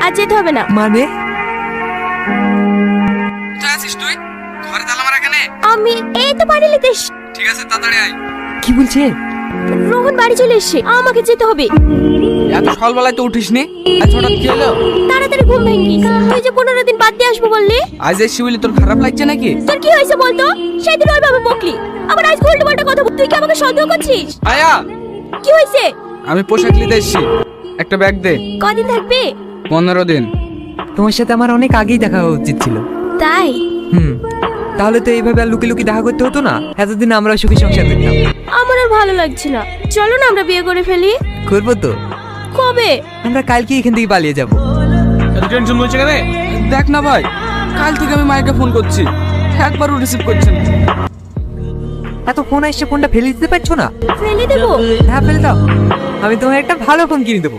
আর যেতে হবে না। মানে? কোথায় আছিস তুই? ঘরে তালা মারা কেনে? আমি এই তো বাড়ি ঠিক আছে তাড়াতাড়ি আয়। কি বলছে? রোহন বাড়ি চলে এসছে আমাকে যেতে হবে। এত সকালবেলায় তো উঠিস নি আজ হঠাৎ কি হলো? তাড়াতাড়ি ঘুম ভেঙ্গি তুই যে পনেরো দিন বাদ দিয়ে আসব বললি। আজ বলি তোর খারাপ লাগছে নাকি? তোর কি হয়েছে বলতো? সেদিন ওইভাবে বকলি। আবার আজ উল্টো পাল্টা কথা বল- তুই কি আমাকে সন্দেহ করছিস? আয়া! কি হয়েছে? আমি পোশাক নিতে এসছি। একটা ব্যাগ দে। কদিন থাকবে? পনেরো দিন। তোমার সাথে আমার অনেক আগেই দেখা হওয়া উচিত ছিল। তাই? হুম। তাহলে তো এইভাবে আর লুকি লুকি দেখা করতে হতো না? এতদিন আমরা সুখী সংসার করতাম। আমার আর ভালো লাগছে না। চলো না আমরা বিয়ে করে ফেলি। করব তো। কবে? আমরা কালকে এখান থেকে পালিয়ে যাব। টেনশন বলছে কেন? দেখ না ভাই কাল থেকে আমি মায়েকে ফোন করছি। একবারও রিসিভ করছে না। এত ফোন আসছে ফোনটা ফেলে দিতে পারছ না? ফেলে দেবো? হ্যাঁ ফেলে দাও। আমি তোমার একটা ভালো ফোন কিনে দেবো।